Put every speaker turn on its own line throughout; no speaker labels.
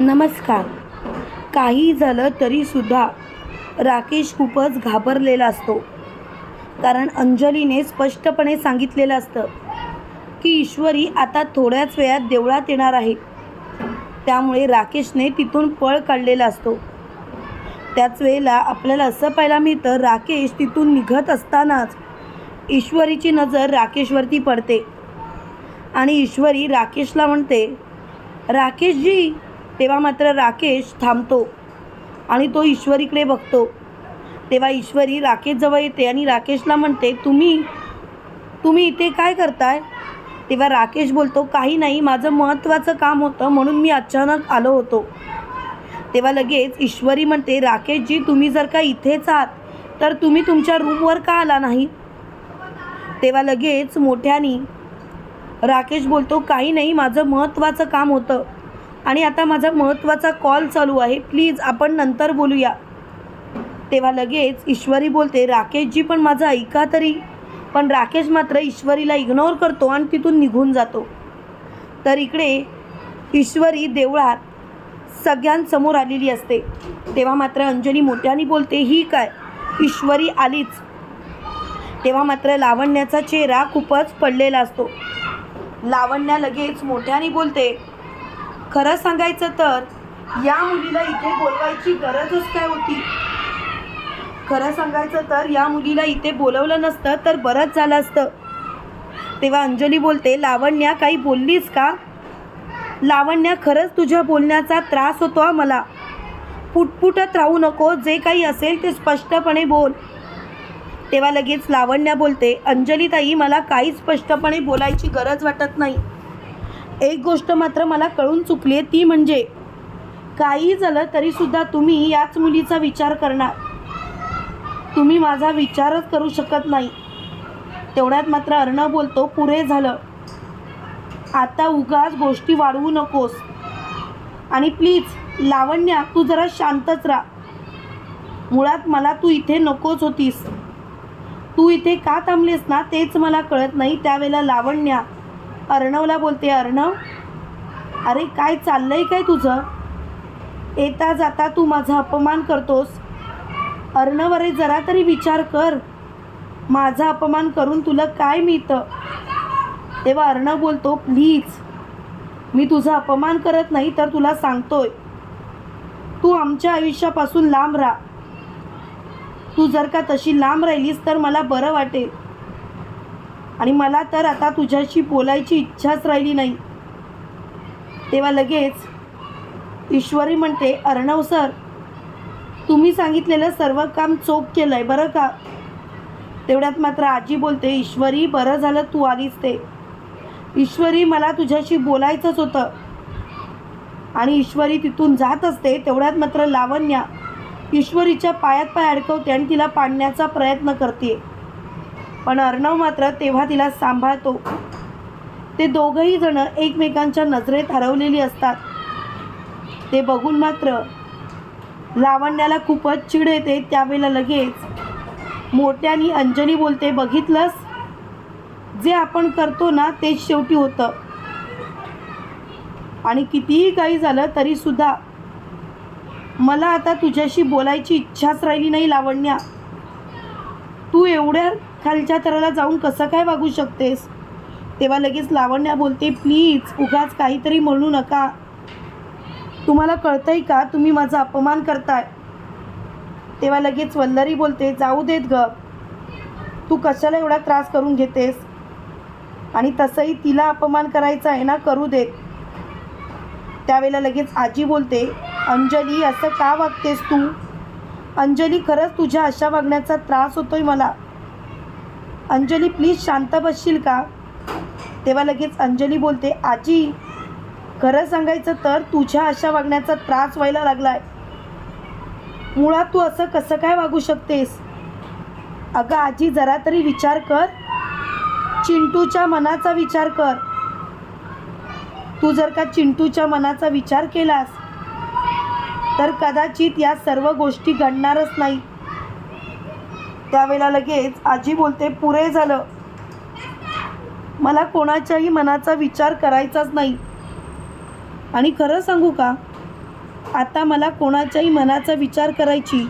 नमस्कार. काही झालं तरीसुद्धा राकेश खूपच घाबरलेला असतो. कारण अंजलीने स्पष्टपणे सांगितलेलं असतं की ईश्वरी आता थोड्याच वेळात देवळात येणार आहे. त्यामुळे राकेशने तिथून पळ काढलेला असतो. त्याच वेळेला आपल्याला असं पाहायला मिळतं राकेश तिथून निघत असतानाच ईश्वरीची नजर राकेशवरती पडते. आणि ईश्वरी राकेशला म्हणते राकेशजी तेव्हा मात्र राकेश थांबतो आणि तो ईश्वरीकडे बघतो. तेव्हा ईश्वरी राकेशजवळ येते आणि राकेशला म्हणते तुम्ही तुम्ही इथे काय करताय? तेव्हा राकेश बोलतो काही नाही माझं महत्त्वाचं काम होतं म्हणून मी अचानक आलो होतो. तेव्हा लगेच ईश्वरी म्हणते राकेशजी तुम्ही जर का इथेच आहात तर तुम्ही तुमच्या रूमवर का आला नाही? तेव्हा लगेच मोठ्यानी राकेश बोलतो काही नाही माझं महत्त्वाचं काम होतं. आणि आता माझा महत्त्वाचा कॉल चालू आहे. प्लीज आपण नंतर बोलूया. तेव्हा लगेच ईश्वरी बोलते राकेशजी पण माझं ऐका तरी. पण राकेश मात्र ईश्वरीला इग्नोर करतो आणि तिथून निघून जातो. तर इकडे ईश्वरी देवळात सगळ्यांसमोर आलेली असते. तेव्हा मात्र अंजली मोठ्याने बोलते ही काय? ईश्वरी आलीच. तेव्हा मात्र लावण्याचा चेहरा खूपच पडलेला असतो. लावण्या लगेच मोठ्याने बोलते खरं सांगायचं तर या मुलीला इथे बोलवायची गरजच काय होती? खरं सांगायचं तर या मुलीला इथे बोलवलं नसतं तर बरंच झालं असतं. तेव्हा अंजली बोलते लावण्या काही बोललीस का? लावण्या खरंच तुझ्या बोलण्याचा त्रास होतो मला. पुटपुटत राहू नको जे काही असेल ते स्पष्टपणे बोल. तेव्हा लगेच लावण्या बोलते अंजली ताई मला काही स्पष्टपणे बोलायची गरज वाटत नाही. एक गोष्ट मात्र मला कळून चुकली आहे ती म्हणजे काही झालं तरीसुद्धा तुम्ही याच मुलीचा विचार करणार. तुम्ही माझा विचारच करू शकत नाही. तेवढ्यात मात्र अर्णव बोलतो पुरे झालं. आता उगाच गोष्टी वाढवू नकोस. आणि प्लीज लावण्या तू जरा शांतच राहा. मुळात मला तू इथे नकोच होतीस. तू इथे का थांबलीस ना तेच मला कळत नाही त्यावेळेला लावण्या अर्णवला बोलते अर्णव अरे काय चाललंय काय तुझं? येता जाता तू माझा अपमान करतोस. अर्णव अरे जरा तरी विचार कर. माझा अपमान करून तुला काय मिळतं? तेव्हा अर्णव बोलतो प्लीज मी तुझा अपमान करत नाही तर तुला सांगतोय. तू आमच्या आयुष्यापासून लांब राहा. तू जर का तशी लांब राहिलीस तर मला बरं वाटेल. आणि मला तर आता तुझ्याशी बोलायची इच्छाच राहिली नाही. तेव्हा लगेच ईश्वरी म्हणते अर्णव सर तुम्ही सांगितलेलं सर्व काम चोख केलं आहे बरं का? तेवढ्यात मात्र आजी बोलते ईश्वरी बरं झालं तू आलीस ते. ईश्वरी मला तुझ्याशी बोलायचंच होतं. आणि ईश्वरी तिथून जात असते तेवढ्यात मात्र लावण्या ईश्वरीच्या पायात पाय अडकवते आणि तिला पाडण्याचा प्रयत्न करते. पण अर्णव मात्र तेव्हा तिला सांभाळतो. ते दोघंही जण एकमेकांच्या नजरेत हरवलेली असतात. ते बघून मात्र लावण्याला खूपच चिड येते त्यावेळेला लगेच. मोठ्यानी अंजली बोलते बघितलंस? जे आपण करतो ना तेच शेवटी होतं. आणि कितीही काही झालं तरीसुद्धा मला आता तुझ्याशी बोलायची इच्छाच राहिली नाही लावण्या. तू एवढ्या खालच्या थराला जाऊन कसं काय वागू शकतेस? तेव्हा लगेच लावण्या बोलते प्लीज उगाच काहीतरी म्हणू नका. तुम्हाला कळतंय का? तुम्ही माझा अपमान करताय. तेव्हा लगेच वल्लरी बोलते जाऊ देत ग. तू कशाला एवढा त्रास करून घेतेस? आणि तसंही तिला अपमान करायचा आहे ना करू देत. त्यावेळेला लगेच आजी बोलते अंजली असं का वागतेस तू? अंजली खरंच तुझ्या अशा वागण्याचा त्रास होतोय मला. अंजली प्लीज शांत बसशील का? तेव्हा लगेच अंजली बोलते आजी खरं सांगायचं तर तुझ्या अशा वागण्याचा त्रास व्हायला लागलाय. मुळात तू असं कसं काय वागू शकतेस? अगं आजी जरा तरी विचार कर. चिंटूच्या मनाचा विचार कर. तू जर का चिंटूच्या मनाचा विचार केलास तर कदाचित या सर्व गोष्टी घडणारच नाही त्यावेळेला लगेच आजी बोलते पुरे झालं. मला कोणाच्याही मनाचा विचार करायचाच नाही. आणि खरं सांगू का? आता मला कोणाच्याही मनाचा विचार करायची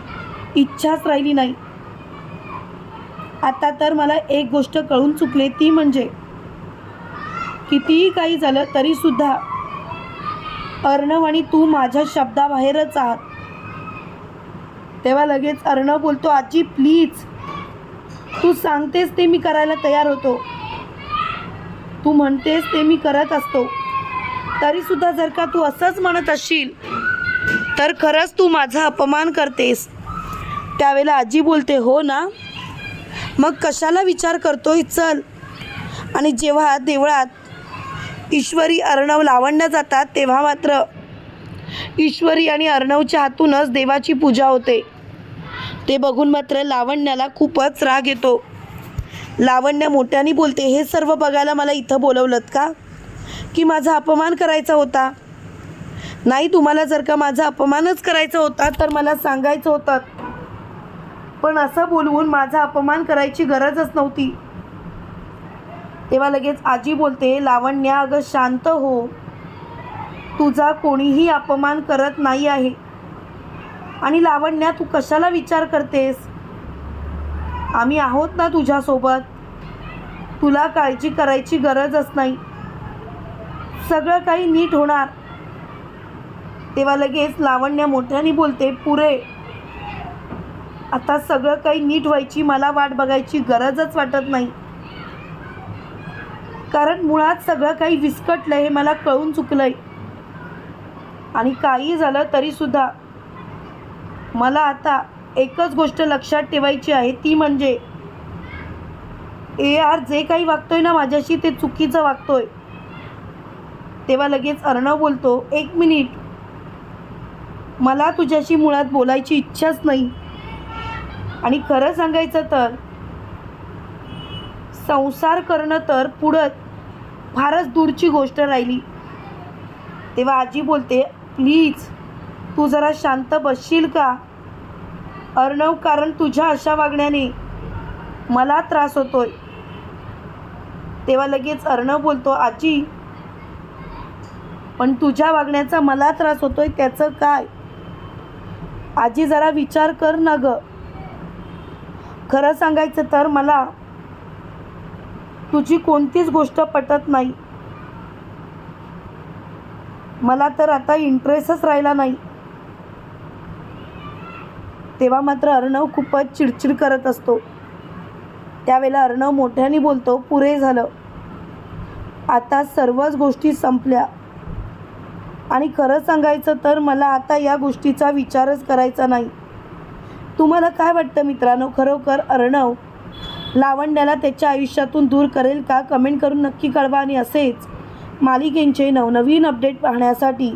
इच्छाच राहिली नाही. आता तर मला एक गोष्ट कळून चुकले ती म्हणजे कितीही काही झालं तरीसुद्धा अर्णव आणि तू माझ्या शब्दाबाहेरच आहात. तेव्हा लगेच अर्णव बोलतो आजी प्लीज तू सांगतेस ते मी करायला तयार होतो. तू म्हणतेस ते मी करत असतो. तरीसुद्धा जर का तू असंच म्हणत असशील तर खरंच तू माझा अपमान करतेस. त्यावेळेला आजी बोलते हो ना? मग कशाला विचार करतोय? चल. आणि जेव्हा देवळात ईश्वरी अर्णव लावण्या जातात तेव्हा मात्र ईश्वरी आणि अर्णवच्या हातूनच देवाची पूजा होते. ते बघून मात्र लावण्याला खूपच राग येतो. लावण्य मोठ्याने बोलते हे सर्व बघायला मला इथं बोलवलं का? की माझा अपमान करायचा होता? नाही तुम्हाला जर का माझा अपमानच करायचा होता तर मला सांगायचं होतं. पण असं बोलवून माझा अपमान करायची गरजच नव्हती. तेव्हा लगेच आजी बोलते लावण्या अगं शांत हो. तुझा कोणीही अपमान करत नाही आहे. आणि लावण्या तू कशाला विचार करतेस? आम्ही आहोत ना तुझ्यासोबत. तुला काळजी करायची गरजच नाही. सगळं काही नीट होणार. तेव्हा लगेच लावण्या मोठ्याने बोलते पुरे आता सगळं काही नीट व्हायची मला वाट बघायची गरजच वाटत नाही. कारण मुळात सगळं काही विस्कटलं हे मला कळून चुकलंय. आणि काही झालं तरीसुद्धा मला आता एकच गोष्ट लक्षात ठेवायची आहे ती म्हणजे ए आर जे काही वागतोय ना माझ्याशी ते चुकीचं वागतोय. तेव्हा लगेच अर्णव बोलतो एक मिनिट. मला तुझ्याशी मुळात बोलायची इच्छाच नाही. आणि खरं सांगायचं तर संसार करणं तर पुढं फारच दूरची गोष्ट राहिली. तेव्हा आजी बोलते प्लीज तू जरा शांत बसशील का? अर्णव कारण तुझ्या अशा वागण्याने मला त्रास होतोय. तेव्हा लगेच अर्णव बोलतो आजी पण तुझ्या वागण्याचा मला त्रास होतोय त्याचं काय? आजी जरा विचार कर ना ग. खरं सांगायचं तर मला तुझी कोणतीच गोष्ट पटत नाही. मला तर आता इंटरेस्टच राहिला नाही. तेव्हा मात्र अर्णव खूपच चिडचिड करत असतो. त्यावेळेला अर्णव मोठ्याने बोलतो पुरे झालं. आता सर्वच गोष्टी संपल्या. आणि खरं सांगायचं तर मला आता या गोष्टीचा विचारच करायचा नाही. तुम्हाला काय वाटतं मित्रांनो? खरोखर अर्णव लावण्याला त्याच्या आयुष्यातून दूर करेल का? कमेंट करून नक्की कळवा आणि असेच मालिकेंचे नवनवीन अपडेट पाहण्यासाठी